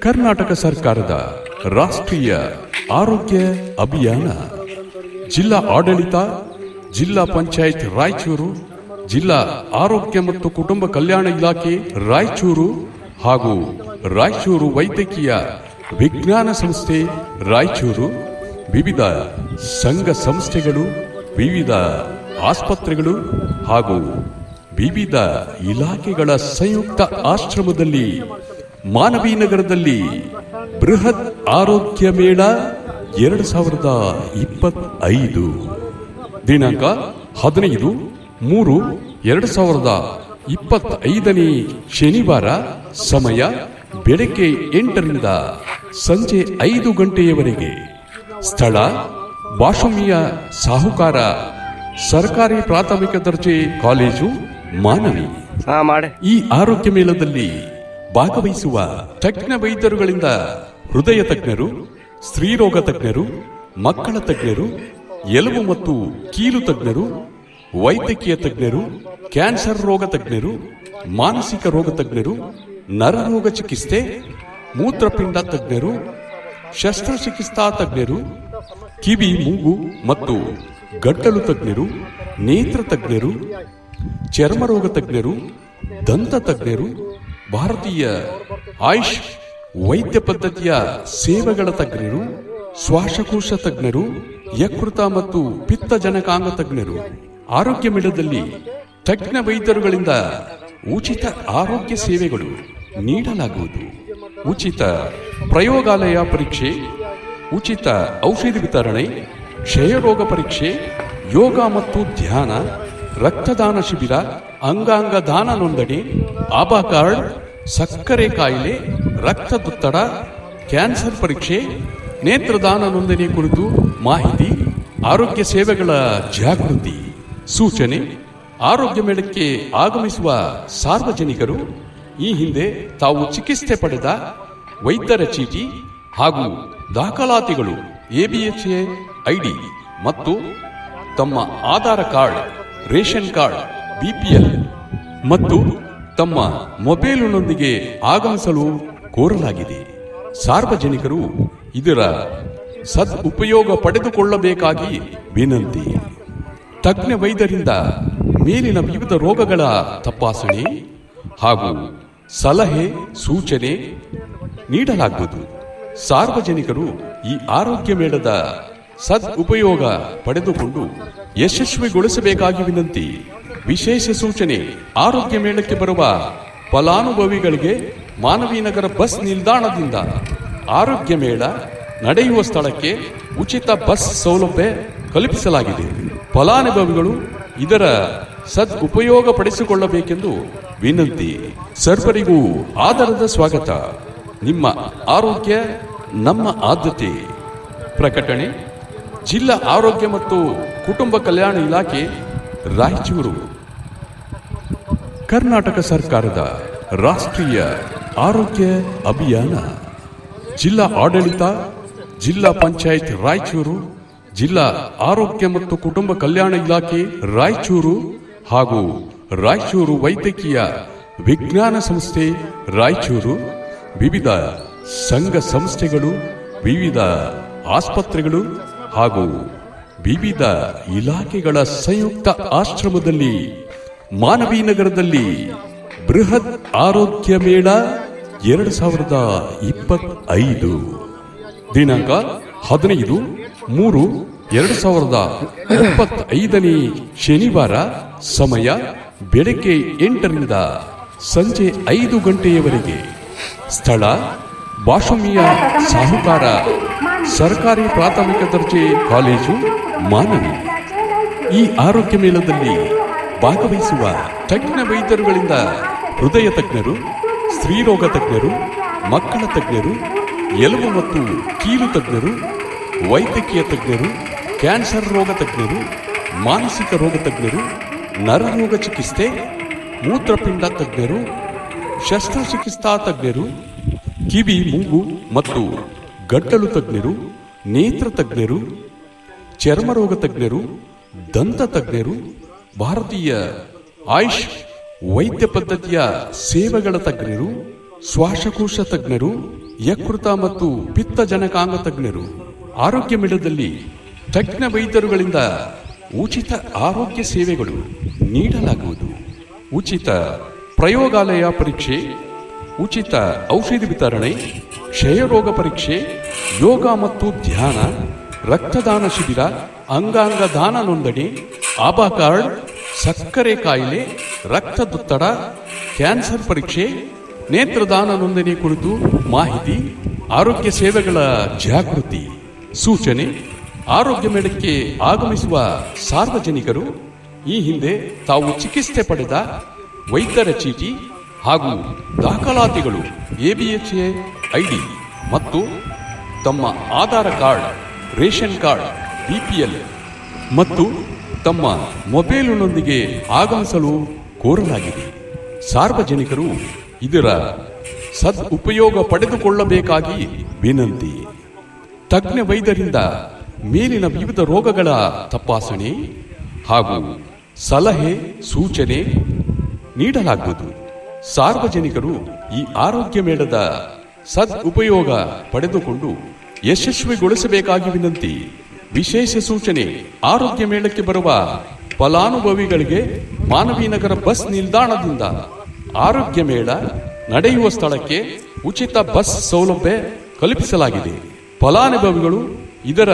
ಕರ್ನಾಟಕ ಸರ್ಕಾರದ ರಾಷ್ಟ್ರೀಯ ಆರೋಗ್ಯ ಅಭಿಯಾನ. ಜಿಲ್ಲಾ ಆಡಳಿತ, ಜಿಲ್ಲಾ ಪಂಚಾಯತ್ ರಾಯಚೂರು, ಜಿಲ್ಲಾ ಆರೋಗ್ಯ ಮತ್ತು ಕುಟುಂಬ ಕಲ್ಯಾಣ ಇಲಾಖೆ ರಾಯಚೂರು ಹಾಗೂ ರಾಯಚೂರು ವೈದ್ಯಕೀಯ ವಿಜ್ಞಾನ ಸಂಸ್ಥೆ ರಾಯಚೂರು. ವಿವಿಧ ಸಂಘ ಸಂಸ್ಥೆಗಳು, ವಿವಿಧ ಆಸ್ಪತ್ರೆಗಳು ಹಾಗೂ ವಿವಿಧ ಇಲಾಖೆಗಳ ಸಂಯುಕ್ತ ಆಶ್ರಮದಲ್ಲಿ ಮಾನವಿ ನಗರದಲ್ಲಿ ಬೃಹತ್ ಆರೋಗ್ಯ ಮೇಳ ಎರಡು ಸಾವಿರದ ಇಪ್ಪತ್ತೈದು. ದಿನಾಂಕ ಹದಿನೈದು ಮೂರು ಎರಡು ಸಾವಿರದ ಇಪ್ಪತ್ತೈದನೇ ಶನಿವಾರ ಸಮಯ ಬೆಳಗ್ಗೆ ಎಂಟರಿಂದ ಸಂಜೆ ಐದು ಗಂಟೆಯವರೆಗೆ. ಸ್ಥಳ ಬಾಷುಮಿಯ ಸಾಹುಕಾರ ಸರ್ಕಾರಿ ಪ್ರಾಥಮಿಕ ದರ್ಜೆ ಕಾಲೇಜು ಮಾನವಿ. ಈ ಆರೋಗ್ಯ ಮೇಳದಲ್ಲಿ ಭಾಗವಹಿಸುವ ತಜ್ಞ ವೈದ್ಯರುಗಳಿಂದ ಹೃದಯ ತಜ್ಞರು, ಸ್ತ್ರೀರೋಗ ತಜ್ಞರು, ಮಕ್ಕಳ ತಜ್ಞರು, ಎಲುಬು ಮತ್ತು ಕೀಲು ತಜ್ಞರು, ವೈದ್ಯಕೀಯ ತಜ್ಞರು, ಕ್ಯಾನ್ಸರ್ ರೋಗ ತಜ್ಞರು, ಮಾನಸಿಕ ರೋಗ ತಜ್ಞರು, ನರರೋಗ ಚಿಕಿತ್ಸೆ, ಮೂತ್ರಪಿಂಡ ತಜ್ಞರು, ಶಸ್ತ್ರಚಿಕಿತ್ಸಾ ತಜ್ಞರು, ಕಿವಿ, ಮೂಗು ಮತ್ತು ಗಂಟಲು ತಜ್ಞರು, ನೇತ್ರ ತಜ್ಞರು, ಚರ್ಮರೋಗ ತಜ್ಞರು, ದಂತ ತಜ್ಞರು ಭಾರತೀಯ ಆಯುಷ್ ವೈದ್ಯ ಪದ್ಧತಿಯ ಸೇವೆಗಳ ತಜ್ಞರು, ಶ್ವಾಸಕೋಶ ತಜ್ಞರು, ಯಕೃತ ಮತ್ತು ಪಿತ್ತ ಜನಕಾಂಗ ತಜ್ಞರು. ಆರೋಗ್ಯ ಮೇಳದಲ್ಲಿ ತಜ್ಞ ವೈದ್ಯರುಗಳಿಂದ ಉಚಿತ ಆರೋಗ್ಯ ಸೇವೆಗಳು ನೀಡಲಾಗುವುದು. ಉಚಿತ ಪ್ರಯೋಗಾಲಯ ಪರೀಕ್ಷೆ, ಉಚಿತ ಔಷಧಿ ವಿತರಣೆ, ಕ್ಷಯರೋಗ ಪರೀಕ್ಷೆ, ಯೋಗ ಮತ್ತು ಧ್ಯಾನ, ರಕ್ತದಾನ ಶಿಬಿರ ಅಂಗಾಂಗ ದಾನ ನೋಂದಣಿ ಆಭಾ ಕಾರ್ಡ್ ಸಕ್ಕರೆ ಕಾಯಿಲೆ ರಕ್ತದೊತ್ತಡ ಕ್ಯಾನ್ಸರ್ ಪರೀಕ್ಷೆ, ನೇತ್ರದಾನ ನೋಂದಣಿ ಕುರಿತು ಮಾಹಿತಿ, ಆರೋಗ್ಯ ಸೇವೆಗಳ ಜಾಗೃತಿ. ಸೂಚನೆ, ಆರೋಗ್ಯ ಮೇಳಕ್ಕೆ ಆಗಮಿಸುವ ಸಾರ್ವಜನಿಕರು, ಈ ಹಿಂದೆ ತಾವು ಚಿಕಿತ್ಸೆ ಪಡೆದ ವೈದ್ಯರ ಚೀಟಿ ಹಾಗೂ ದಾಖಲಾತಿಗಳು ಎಬಿಎಚ್ಎ ಐಡಿ ಮತ್ತು ತಮ್ಮ Aadhaar card, ration card BPL ಮತ್ತು ತಮ್ಮ ಮೊಬೈಲಿನೊಂದಿಗೆ ಆಗಮಿಸಲು ಕೋರಲಾಗಿದೆ. ಸಾರ್ವಜನಿಕರು ಇದರ ಸದುಪಯೋಗ ಪಡೆದುಕೊಳ್ಳಬೇಕಾಗಿ ವಿನಂತಿ. ತಜ್ಞ ವೈದ್ಯರಿಂದ ಮೇಲಿನ ವಿವಿಧ ರೋಗಗಳ ತಪಾಸಣೆ ಹಾಗೂ ಸಲಹೆ, ಸೂಚನೆ ನೀಡಲಾಗುವುದು. ಸಾರ್ವಜನಿಕರು ಈ ಆರೋಗ್ಯ ಮೇಳದ ಸದುಪಯೋಗ ಪಡೆದುಕೊಂಡು ಯಶಸ್ವಿಗೊಳಿಸಬೇಕಾಗಿ ವಿನಂತಿ. ವಿಶೇಷ ಸೂಚನೆ. ಆರೋಗ್ಯ ಮೇಳಕ್ಕೆ ಬರುವ ಫಲಾನುಭವಿಗಳಿಗೆ ಮಾನವಿ ನಗರ ಬಸ್ ನಿಲ್ದಾಣದಿಂದ ಆರೋಗ್ಯ ಮೇಳ ನಡೆಯುವ ಸ್ಥಳಕ್ಕೆ ಉಚಿತ ಬಸ್ ಸೌಲಭ್ಯ ಕಲ್ಪಿಸಲಾಗಿದೆ. ಫಲಾನುಭವಿಗಳು ಇದರ ಸದುಪಯೋಗ ಪಡಿಸಿಕೊಳ್ಳಬೇಕೆಂದು ವಿನಂತಿ. ಸರ್ವರಿಗೂ ಆಧಾರದ ಸ್ವಾಗತ. ನಿಮ್ಮ ಆರೋಗ್ಯ, ನಮ್ಮ ಆದ್ಯತೆ. ಪ್ರಕಟಣೆ, ಜಿಲ್ಲಾ ಆರೋಗ್ಯ ಮತ್ತು ಕುಟುಂಬ ಕಲ್ಯಾಣ ಇಲಾಖೆ, ರಾಯಚೂರು. ಕರ್ನಾಟಕ ಸರ್ಕಾರದ ರಾಷ್ಟ್ರೀಯ ಆರೋಗ್ಯ ಅಭಿಯಾನ. ಜಿಲ್ಲಾ ಆಡಳಿತ, ಜಿಲ್ಲಾ ಪಂಚಾಯತ್ ರಾಯಚೂರು, ಜಿಲ್ಲಾ ಆರೋಗ್ಯ ಮತ್ತು ಕುಟುಂಬ ಕಲ್ಯಾಣ ಇಲಾಖೆ ರಾಯಚೂರು ಹಾಗೂ ರಾಯಚೂರು ವೈದ್ಯಕೀಯ ವಿಜ್ಞಾನ ಸಂಸ್ಥೆ ರಾಯಚೂರು. ವಿವಿಧ ಸಂಘ ಸಂಸ್ಥೆಗಳು, ವಿವಿಧ ಆಸ್ಪತ್ರೆಗಳು ಹಾಗೂ ವಿವಿಧ ಇಲಾಖೆಗಳ ಸಂಯುಕ್ತ ಆಶ್ರಮದಲ್ಲಿ ಮಾನವಿ ನಗರದಲ್ಲಿ ಬೃಹತ್ ಆರೋಗ್ಯ ಮೇಳ ಎರಡು ಸಾವಿರದ ಇಪ್ಪತ್ತೈದು. ದಿನಾಂಕ ಹದಿನೈದು ಮೂರು ಎರಡು ಸಾವಿರದ ಇಪ್ಪತ್ತೈದನೇ ಶನಿವಾರ ಸಮಯ ಬೆಳಗ್ಗೆ ಎಂಟರಿಂದ ಸಂಜೆ ಐದು ಗಂಟೆಯವರೆಗೆ. ಸ್ಥಳ ಭಾಷಮಿಯ ಸಾಹುಕಾರ ಸರ್ಕಾರಿ ಪ್ರಾಥಮಿಕ ದರ್ಜೆ ಕಾಲೇಜು ಮಾನವಿ. ಈ ಆರೋಗ್ಯ ಮೇಳದಲ್ಲಿ ಭಾಗವಹಿಸುವ ತಜ್ಞ ವೈದ್ಯರುಗಳಿಂದ ಹೃದಯ ತಜ್ಞರು, ಸ್ತ್ರೀರೋಗ ತಜ್ಞರು, ಮಕ್ಕಳ ತಜ್ಞರು, ಎಲುಬು ಮತ್ತು ಕೀಲು ತಜ್ಞರು, ವೈದ್ಯಕೀಯ ತಜ್ಞರು, ಕ್ಯಾನ್ಸರ್ ರೋಗ ತಜ್ಞರು, ಮಾನಸಿಕ ರೋಗ ತಜ್ಞರು, ನರರೋಗ ಚಿಕಿತ್ಸೆ, ಮೂತ್ರಪಿಂಡ ತಜ್ಞರು, ಶಸ್ತ್ರಚಿಕಿತ್ಸಾ ತಜ್ಞರು, ಕಿವಿ, ಮೂಗು ಮತ್ತು ಗಂಟಲು ತಜ್ಞರು, ನೇತ್ರ ತಜ್ಞರು, ಚರ್ಮರೋಗ ತಜ್ಞರು, ದಂತ ತಜ್ಞರು ಭಾರತೀಯ ಆಯುಷ್ ವೈದ್ಯ ಪದ್ಧತಿಯ ಸೇವೆಗಳ ತಜ್ಞರು, ಶ್ವಾಸಕೋಶ ತಜ್ಞರು, ಯಕೃತ ಮತ್ತು ಪಿತ್ತಜನಕಾಂಗ ತಜ್ಞರು. ಆರೋಗ್ಯ ಮೇಳದಲ್ಲಿ ತಜ್ಞ ವೈದ್ಯರುಗಳಿಂದ ಉಚಿತ ಆರೋಗ್ಯ ಸೇವೆಗಳು ನೀಡಲಾಗುವುದು. ಉಚಿತ ಪ್ರಯೋಗಾಲಯ ಪರೀಕ್ಷೆ, ಉಚಿತ ಔಷಧಿ ವಿತರಣೆ ಕ್ಷಯರೋಗ ಪರೀಕ್ಷೆ, ಯೋಗ ಮತ್ತು ಧ್ಯಾನ, ರಕ್ತದಾನ ಶಿಬಿರ, ಅಂಗಾಂಗ ದಾನ ನೋಂದಣಿ, ಆಭಾ ಕಾರ್ಡ್ ಸಕ್ಕರೆ ಕಾಯಿಲೆ, ರಕ್ತದೊತ್ತಡ, ಕ್ಯಾನ್ಸರ್ ಪರೀಕ್ಷೆ, ನೇತ್ರದಾನ ನೋಂದಣಿ ಕುರಿತು ಮಾಹಿತಿ, ಆರೋಗ್ಯ ಸೇವೆಗಳ ಜಾಗೃತಿ. ಸೂಚನೆ, ಆರೋಗ್ಯ ಮೇಳಕ್ಕೆ ಆಗಮಿಸುವ ಸಾರ್ವಜನಿಕರು, ಈ ಹಿಂದೆ ತಾವು ಚಿಕಿತ್ಸೆ ಪಡೆದ ವೈದ್ಯರ ಚೀಟಿ ಹಾಗೂ ದಾಖಲಾತಿಗಳು ಎಬಿಎಚ್ಎ ಐಡಿ ಮತ್ತು ತಮ್ಮ Aadhaar card, ration card BPL ಮತ್ತು ತಮ್ಮ ಮೊಬೈಲಿನೊಂದಿಗೆ ಆಗಮಿಸಲು ಕೋರಲಾಗಿದೆ. ಸಾರ್ವಜನಿಕರು ಇದರ ಸದ್ ಉಪಯೋಗ ಪಡೆದುಕೊಳ್ಳಬೇಕಾಗಿ ವಿನಂತಿ. ತಜ್ಞ ವೈದ್ಯರಿಂದ ಮೇಲಿನ ವಿವಿಧ ರೋಗಗಳ ತಪಾಸಣೆ ಹಾಗೂ ಸಲಹೆ, ಸೂಚನೆ ನೀಡಲಾಗುವುದು. ಸಾರ್ವಜನಿಕರು ಈ ಆರೋಗ್ಯ ಮೇಳದ ಸದ್ ಉಪಯೋಗ ಪಡೆದುಕೊಂಡು ಯಶಸ್ವಿಗೊಳಿಸಬೇಕಾಗಿ ವಿನಂತಿ. ವಿಶೇಷ ಸೂಚನೆ. ಆರೋಗ್ಯ ಮೇಳಕ್ಕೆ ಬರುವ ಫಲಾನುಭವಿಗಳಿಗೆ ಮಾನವೀನಗರ ಬಸ್ ನಿಲ್ದಾಣದಿಂದ ಆರೋಗ್ಯ ಮೇಳ ನಡೆಯುವ ಸ್ಥಳಕ್ಕೆ ಉಚಿತ ಬಸ್ ಸೌಲಭ್ಯ ಕಲ್ಪಿಸಲಾಗಿದೆ. ಫಲಾನುಭವಿಗಳು ಇದರ